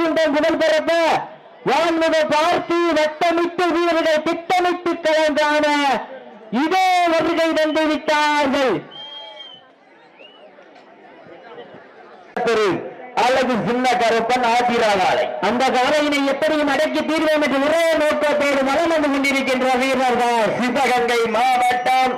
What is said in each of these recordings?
பூக்குண்டம் புகழ் பெறப்ப வான்முக பார்த்து வட்டமிட்டு வீரர்கள் திட்டமிட்டு கலந்தான இதே வருகை வந்து விட்டார்கள். அல்லது சின்ன கருப்பன் ஆதிராகாலை அந்த காலையினை எப்படியும் அடக்கி தீர்வோம் என்று ஒரே நோக்கத்தோடு மலம் வந்து கொண்டிருக்கின்ற வீரர்கள். சிவகங்கை மாவட்டம்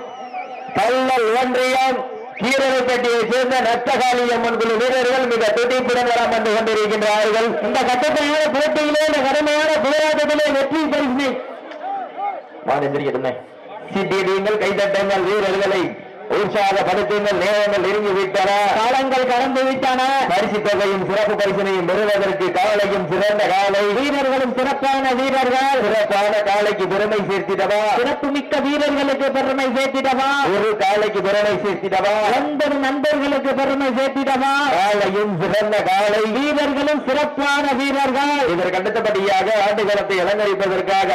கல்லல் ஒன்றியம் கீரவைப்பட்டியை சேர்ந்த நத்தகாளி அம்மன் குழு வீரர்கள் மிக துடிப்புடன் வரம் வந்து கொண்டிருக்கின்றார்கள். இந்த கட்டத்தையான போட்டியிலே இந்த கடுமையான போராட்டத்திலே வெற்றி பரிசு மாநில சிட்டியடியுங்கள் கைதட்டுங்கள் வீரர்களை உற்சாகப்படுத்துங்கள் நேரங்கள் நெருங்கி விட்டன காலங்கள் கடந்து விட்டன பரிசு தொகையும் சிறப்பு பரிசனையும் பெறுவதற்கு காலையும் சிறந்த காலை. வீரர்களும் சிறப்பான வீரர்கள். சிறப்பான காலைக்கு பெருமை சேர்த்திடவா? சிறப்பு மிக்க வீரர்களுக்கு பெருமை சேர்த்திடவா? ஒரு காலைக்கு பெருமை சேர்த்திடவா? ஒன்பது நண்பர்களுக்கு பெருமை சேர்த்திடவா? காலையும் சிறந்த காலை. வீரர்களும் சிறப்பான வீரர்கள். இதற்கு அடுத்தபடியாக ஆண்டுகளத்தை அலங்கரிப்பதற்காக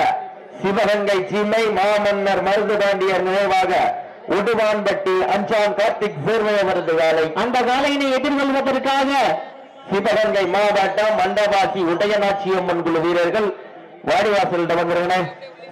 சிவகங்கை சீமை மாமன்னர் மருது பாண்டியர் நினைவாக உடுவான்பட்டி அஞ்சாம் கார்த்திக் சேர்வை அவரது காலை அந்த காலையினை எதிர்கொள்வதற்காக சிவகங்கை மாவட்டம் மண்டபாசி உதயநாச்சி அம்மன் குழு வீரர்கள் வாடிவாசலிடம் வந்திருந்தன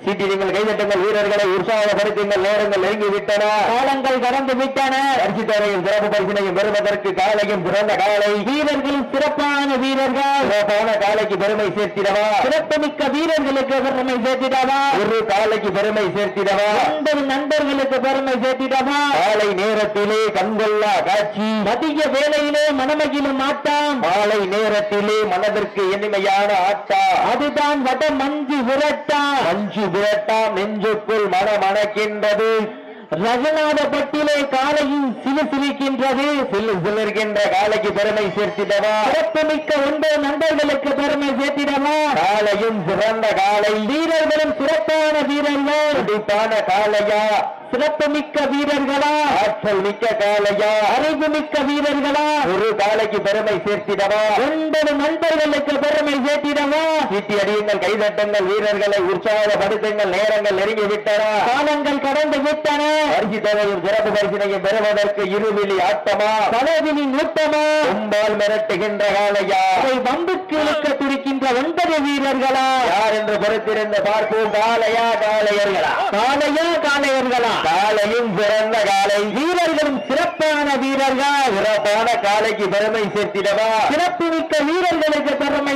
சீட்டி நீங்கள் கைதட்டுங்கள் வீரர்களை உற்சாகப்படுத்துங்கள். நேரங்கள் நெருங்கி விட்டன காலங்கள் கடந்து விட்டன பரிசு தொகையும் சிறப்பு பரிசினையும் பெறுவதற்கு காலையும் சிறந்த காலை. வீரர்களும் சிறப்பான வீரர்கள். சிறப்பான காலைக்கு பெருமை சேர்த்திடவா? சிறப்பு மிக்க வீரர்களுக்கு பெருமை சேர்த்திடவா? ஒரு காலைக்கு பெருமை சேர்த்திடவா? ஒன்பது நண்பர்களுக்கு பெருமை சேர்த்திடவா? காலை நேரத்திலே கண்கொள்ளா காட்சி. மதிய வேளையிலே மனமகிழும் ஆட்டம். மாலை நேரத்திலே மனதிற்கு இனிமையான ஆட்டா அதுதான் வட மஞ்சு விரட்டா மஞ்சு விரட்டா நெஞ்சுக்குள் மனமணக்கின்றது. ரகுநாதப்பட்டிலே காலையும் சிலு சிலிக்கின்றது. சிலு சிலிருக்கின்ற காலைக்கு பெருமை சேர்த்திடவா? சிறப்பு மிக்க ஒன்பது நண்பர்களுக்கு பெருமை சேர்த்திடவா? காலையும் சிறந்த காலை. வீரர்களும் சிறப்பான வீரர்கள். துடிப்பான காலையா? சிறப்பு மிக்க வீரர்களா? ஆற்றல் மிக்க காலையா அறிவு மிக்க வீரர்களா? ஒரு காலைக்கு பெருமை சேர்த்திடவா? ஒன்பது நண்பர்களுக்கு பெருமை சேர்த்திடவா? சீட்டி அடியுங்கள் கைதட்டுங்கள் வீரர்களை உற்சாகப்படுத்துங்கள் நேரங்கள் நெருங்கி விட்டன காலங்கள் கடந்து விட்டன. பரிசு தொகையும் சிறப்பு பரிசினையும் பெறுவதற்கு இருவிழி ஆட்டமா? பலவிழி நூட்டமா கும்பால் மிரட்டுகின்ற காலையா அதை வம்புக்கு இழுக்க துடிக்கின்ற ஒன்பது வீரர்களா? யார் என்று பொறுத்திருந்து பார்ப்போம் காலையா காளையர்களா? காளையா காளையர்களா? காலையும் சிறந்த காலை. வீரர்களும் சிறப்பான வீரர்கள். சிறப்பான காலைக்கு பெருமை சேர்த்திடவா? சிறப்பு மிக்க வீரர்களுக்கு பெருமை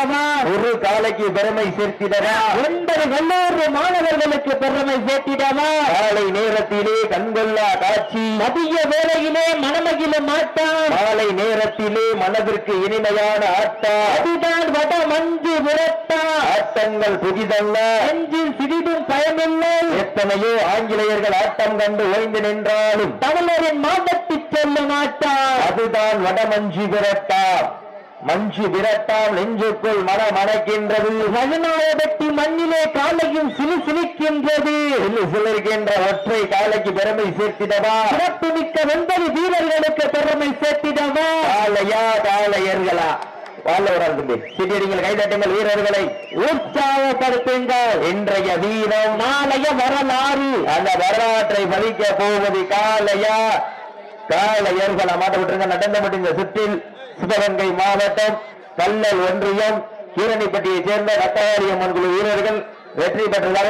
சேர்த்திடவா ஒரு காலைக்கு பெருமை சேர்த்திடவா? ஒன்பது கல்லூரி மாணவர்களுக்கு பெருமை சேர்த்திடவா? காலை நேரத்திலே கண்கொள்ளா காட்சி. மதிய வேளையிலே மனமகிழும் ஆட்டம் மாலை நேரத்திலே மனதிற்கு இனிமையான ஆட்டம். அதுதான் வட மஞ்சு விரட்டா ஆட்டங்கள் புதிதல்ல. நெஞ்சில் சிறிதும் பயமில்லை. எத்தனையோ ஆங்கிலேயர்கள் ஆட்டம் கண்டு ஓய்ந்து நின்றாலும் தமிழரின் மாதத்தி செல்லும் ஆட்டம் அதுதான் வடமஞ்சு விரட்டா மஞ்சு விரட்டால் நெஞ்சுக்குள் மனம் அணைக்கின்றது வெட்டி மண்ணிலே காலையும் சிலு சிலிக்கின்றது. சிலு சிலிருக்கின்ற ஒற்றை காலைக்கு பெருமை சேர்த்திடவா? சிறப்பு மிக்க ஒன்பது வீரர்களுக்கு பெருமை சேர்த்திடவா? காலையா காலையர்களா வாழ்ல தம்பி. கைதட்டுங்கள் வீரர்களை. உற்சாகப்படுத்துங்கள். இன்றைய வீரம் நாளைய வரலாறு. அந்த வரலாற்றை பதிக்க போவது காலையா காலையர்களை மாட்ட விட்டுருங்க நடந்த மட்டும் இந்த சுற்றில் சிவகங்கை மாவட்டம் கல்லல் ஒன்றியம் கீரணிப்பட்டியை சேர்ந்த நட்டவாரி அம்மன் குழு வீரர்கள் வெற்றி பெற்றதாக